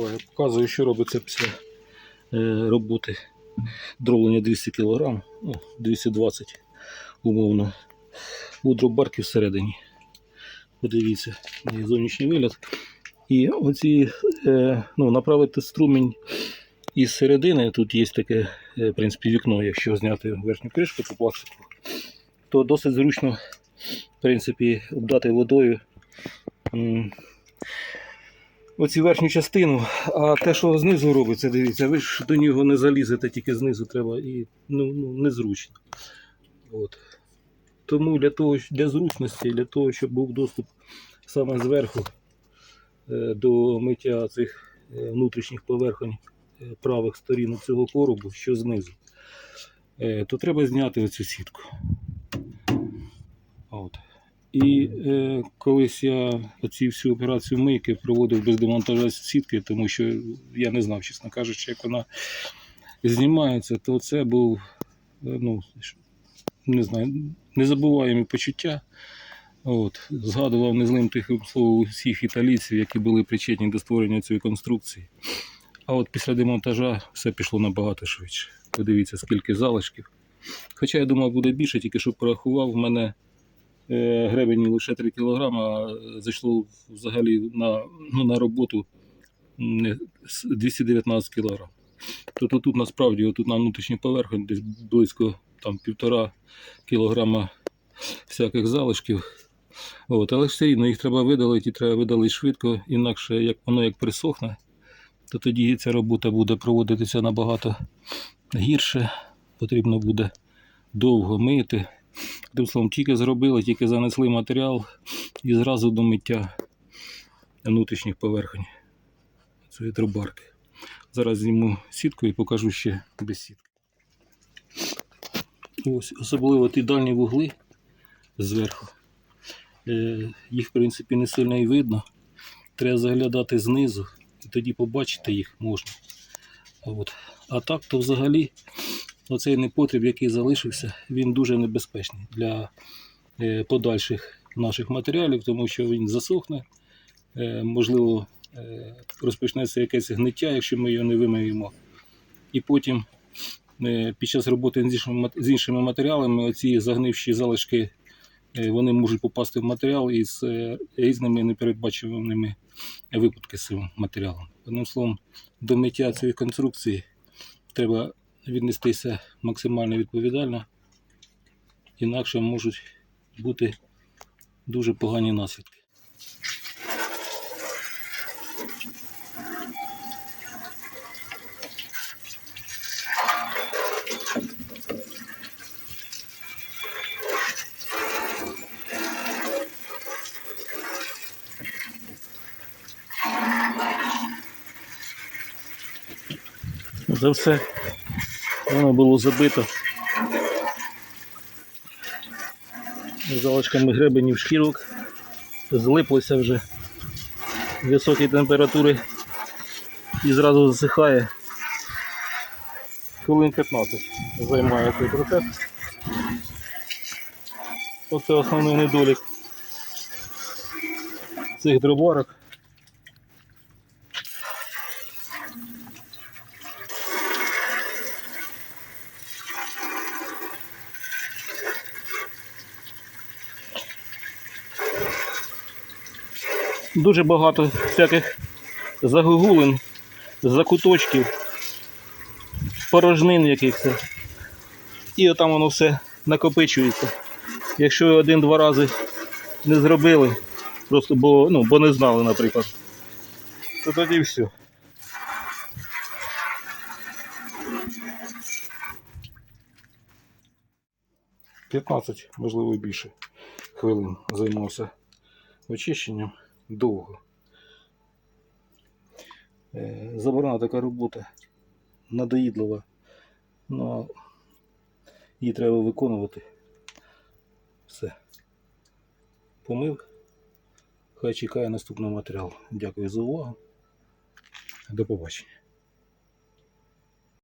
Колеги, показую, що робиться після е, роботи дроблення 200 кг, ну, 220 умовно. У дробарки всередині. Подивіться, зовнішній вигляд. І оці, е, ну, направити струмінь із середини, тут є таке, е, в принципі, вікно, якщо зняти верхню кришку по пластику, то досить зручно, в принципі, обдати водою оцю верхню частину, а те, що знизу робиться, дивіться, ви ж до нього не залізете, тільки знизу треба і ну, ну, незручно. От. Тому для того, для зручності, для того, щоб був доступ саме зверху е, до миття цих е, внутрішніх поверхонь е, правих сторін цього коробу, що знизу, то треба зняти оцю сітку. І е, колись я оці всю операцію мийки проводив без демонтажа сітки, тому що я не знав, чесно кажучи, як вона знімається, то це був, е, ну, не знаю, незабуваємі почуття. От, згадував незлим тихим словом всіх італійців, які були причетні до створення цієї конструкції. А от після демонтажа все пішло набагато швидше. Подивіться, скільки залишків. Хоча я думав, буде більше, тільки що порахував, в мене гребені лише 3 кг, а зайшло взагалі на, ну, на роботу 219 кг. Тобто тут насправді отут на внутрішній поверхні десь близько там, півтора кілограма всяких залишків. От, але все рівно їх треба видалити і треба видалити швидко, інакше як воно як присохне, то тоді ця робота буде проводитися набагато гірше. Потрібно буде довго мити. Тим словом, тільки зробили, тільки занесли матеріал і зразу до миття внутрішніх поверхонь цієї трубарки. Зараз зніму сітку і покажу ще без сітки. Ось, особливо ті дальні вугли зверху. Е, їх, в принципі, не сильно і видно. Треба заглядати знизу, і тоді побачити їх можна. От. А так, то взагалі, оцей непотріб, який залишився, він дуже небезпечний для е, подальших наших матеріалів, тому що він засохне, е, можливо, е, розпочнеться якесь гниття, якщо ми його не вимиємо. І потім під час роботи з іншими, матеріалами оці загнивші залишки вони можуть попасти в матеріал із різними непередбачуваними випадками з цим матеріалом. Одним словом, до миття цієї конструкції треба віднестися максимально відповідально, інакше можуть бути дуже погані наслідки. За все воно було забито залишками гребенів шкірок, злиплося вже високі температури і зразу засихає. Хвилин 15 займає цей процес. Оце основний недолік цих дробарок. Дуже багато всяких загогулин, закуточків, порожнин якихось. І отам воно все накопичується. Якщо один-два рази не зробили, просто бо, ну, бо не знали, наприклад, то тоді все. П'ятнадцять, можливо, і більше хвилин займався очищенням довго. Е, Заборона така робота надоїдлива, але її треба виконувати. Все. Помив. Хай чекає наступний матеріал. Дякую за увагу. До побачення.